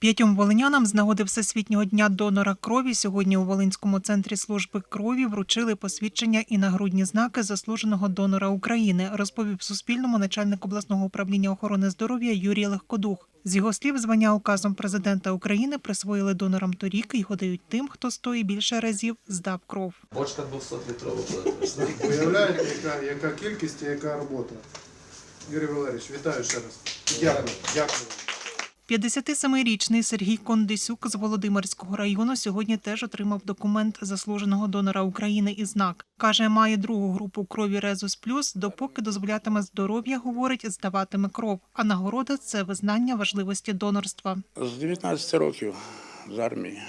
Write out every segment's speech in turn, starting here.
П'ятьом волинянам з нагоди Всесвітнього дня донора крові сьогодні у Волинському центрі служби крові вручили посвідчення і нагрудні знаки заслуженого донора України, розповів Суспільному начальник обласного управління охорони здоров'я Юрій Легкодух. З його слів, звання указом президента України присвоїли донорам торік і його дають тим, хто стоїть більше разів здав кров. Бочка 200 літрова була. Уявляєте, яка, яка кількість і яка робота. Юрій Валерійович, вітаю ще раз. Дякую, дякую. 57-річний Сергій Кондисюк з Володимирського району сьогодні теж отримав документ заслуженого донора України і знак. Каже, має другу групу крові Резус Плюс, допоки дозволятиме здоров'я, говорить, здаватиме кров. А нагорода це визнання важливості донорства. З 19 років з армії.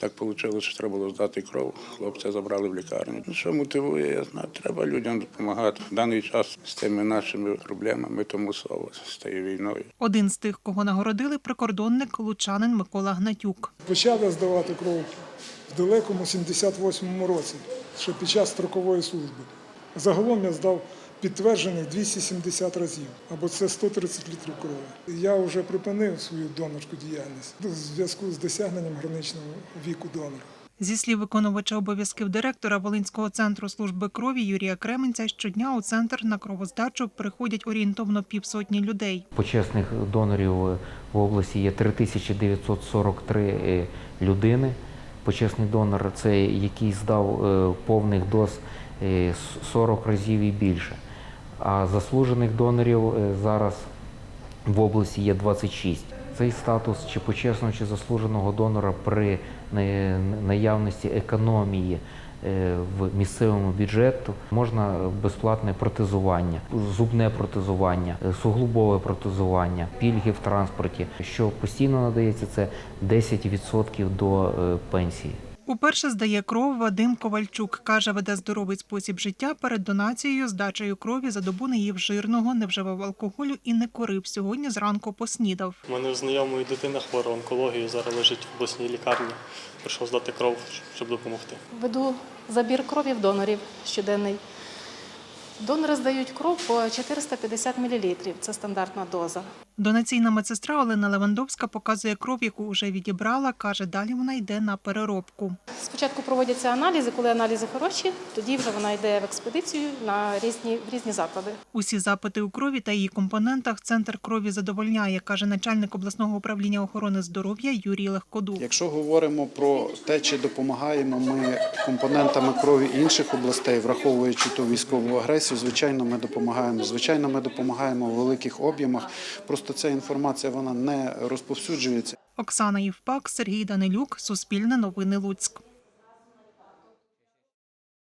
Так вийшло, що треба було здати кров. Хлопця забрали в лікарню. Ну, Що мотивує, я знаю, треба людям допомагати. В даний час з тими нашими проблемами примусово з тією війною. Один з тих, кого нагородили, прикордонник лучанин Микола Гнатюк. Почав я здавати кров в далекому 78-му році, ще під час строкової служби. Загалом я здав підтверджених 270 разів, або це 130 літрів крові. Я вже припинив свою донорську діяльність в зв'язку з досягненням граничного віку донора. Зі слів виконувача обов'язків директора Волинського центру служби крові Юрія Кременця, щодня у центр на кровоздачу приходять орієнтовно півсотні людей. Почесних донорів в області є 3943 е, людини. Почесний донор це який здав е, повних доз е, 40 разів і більше. А заслужених донорів е, зараз в області є 26. Цей статус чи почесного, чи заслуженого донора при наявності економії е, в місцевому бюджету можна безплатне протезування, зубне протезування, е, суглобове протезування, пільги в транспорті. Що постійно надається, це 10% до пенсії. Уперше здає кров Вадим Ковальчук. Каже, веде здоровий спосіб життя перед донацією, здачею крові за добу не їв жирного, не вживав алкоголю і не курив. Сьогодні зранку поснідав. У мене в знайомої дитина хвора онкологією, зараз лежить в обласній лікарні. Прийшов здати кров, щоб допомогти. Веду забір крові в донорів щоденний. Донори здають кров по 450 мл. Це стандартна доза. Донаційна медсестра Олена Левандовська показує кров, яку вже відібрала. Каже, далі вона йде на переробку. Спочатку проводяться аналізи. Коли аналізи хороші, тоді вже вона йде в експедицію на різні, в різні заклади. Усі запити у крові та її компонентах центр крові задовольняє, каже начальник обласного управління охорони здоров'я Юрій Легкодух. Якщо говоримо про те, чи допомагаємо ми компонентами крові інших областей, враховуючи ту військову агресію, звичайно, ми допомагаємо. Звичайно, ми допомагаємо в великих об'ємах. Просто ця інформація вона не розповсюджується. Оксана Євпак, Сергій Данилюк, Суспільне новини Луцьк.